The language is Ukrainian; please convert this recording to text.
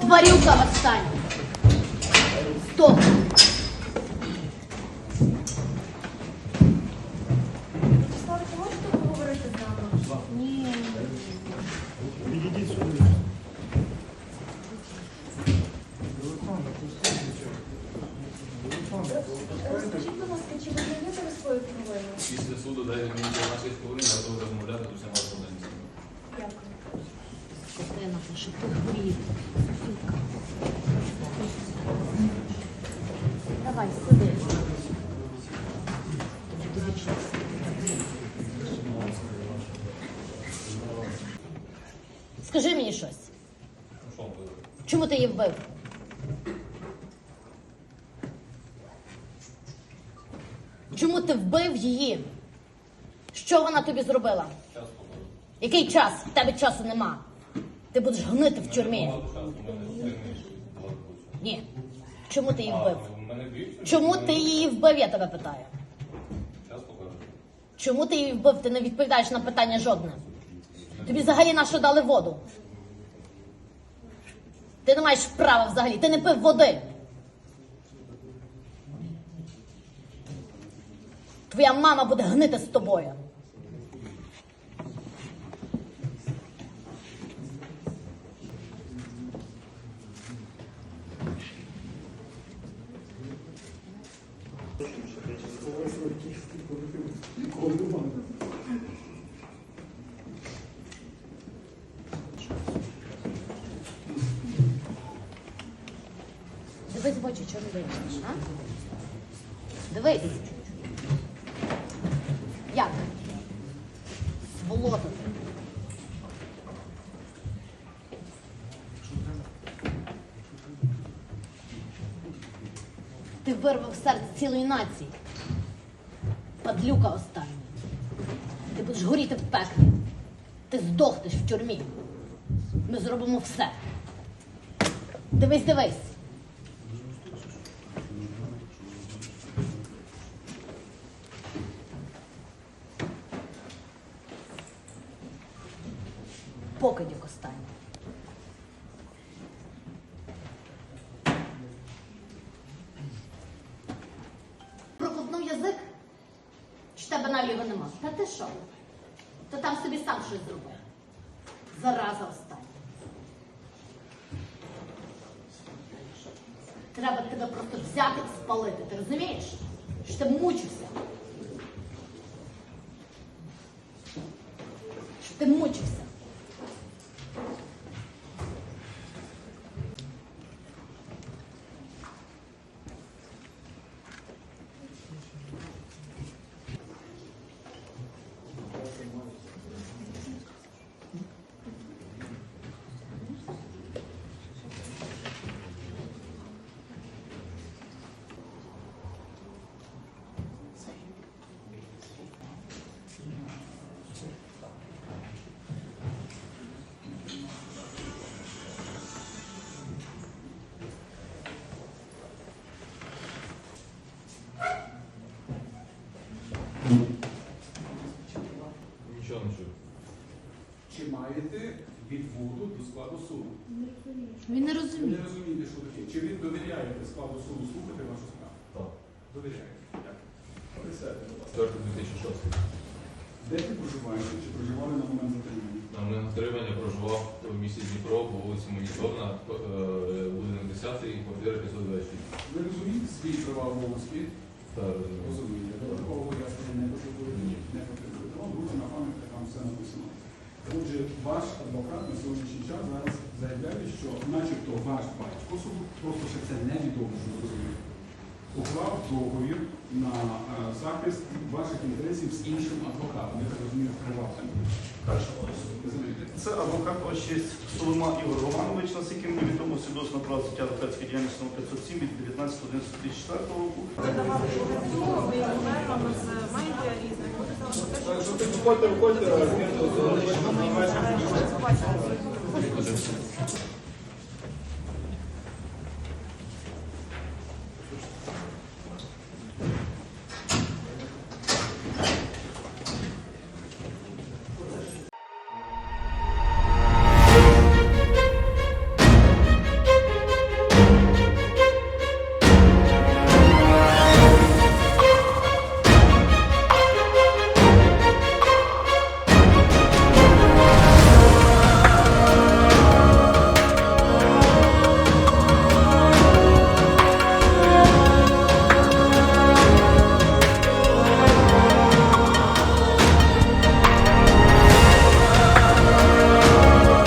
Тварюка восстань. Стоп. Вячеславе, чи можете поговорити з нами? Ні. Відійдіть сюди. Скажіть, будь ласка, чи визнаєте ви свою провину? Після суду дайте мені 12 хвилин, готовий розмовляти до всіма проблемами. Дякую. Скотина, що ти хворів. Сука. Давай, сиди. Скажи мені щось. Чому ти її вбив? Чому ти вбив її? Що вона тобі зробила? Який час? В тебе часу нема. Ти будеш гнити в тюрмі. Ні. Чому ти її вбив? Чому ти її вбив, я тебе питаю? Чому ти її вбив? Ти не відповідаєш на питання жодне. Тобі взагалі на що дали воду? Ти не маєш права взагалі, ти не пив води. Твоя мама буде гнити з тобою. Дивись в очі, чого не дивишся, а? Дивись. Як? Ти. Ти вирвав серце цілої нації. Падлюка остання. Ти будеш горіти в пеклі. Ти здохнеш в тюрмі. Ми зробимо все. Дивись, дивись. Покидьок останній. Тебе наліво нема? Та ти що? То там собі сам щось зробив. Зараза остання. Треба тебе просто взяти і спалити. Ти розумієш? Що ти мучився. Що ти мучився. Нічого не чую. Чи маєте відводу до складу суду? Він не Ви розуміє. не розумієте, що таке? Чи ви довіряєте складу суду слухати вашу справу? Так. Довіряєте. Дякую. Присядьте, будь ласка. 4 2006. Де ти проживаєш? Чи проживали на момент затримання? На мене отримання проживав в місті Дніпро по вулиці Монітовна, е, будинок 10, квартира 526. Ви розумієте свої права обов'язки? Розумію. Розумієте. Пояснення не потребуєте? Ні. Не потребуєте. Ну, друзі, на пам'ятка там все написано. Отже, ваш адвокат на сьогоднішній час зараз заявляє, що начебто ваш батько просто ще це невідомо, що зрозуміло, уклав договір на е, захист ваших інтересів з іншим адвокатом, я так розумію, приватним. Це адвокат честь Солома Ігор Романович, наскільки мені відомо, свідоцтво на право адвокатської діяльності номер 507 від 19.11.2004 року. Видавали юридичну, ви колегами з медіа різних. Виходьте, виходьте, Побачимо.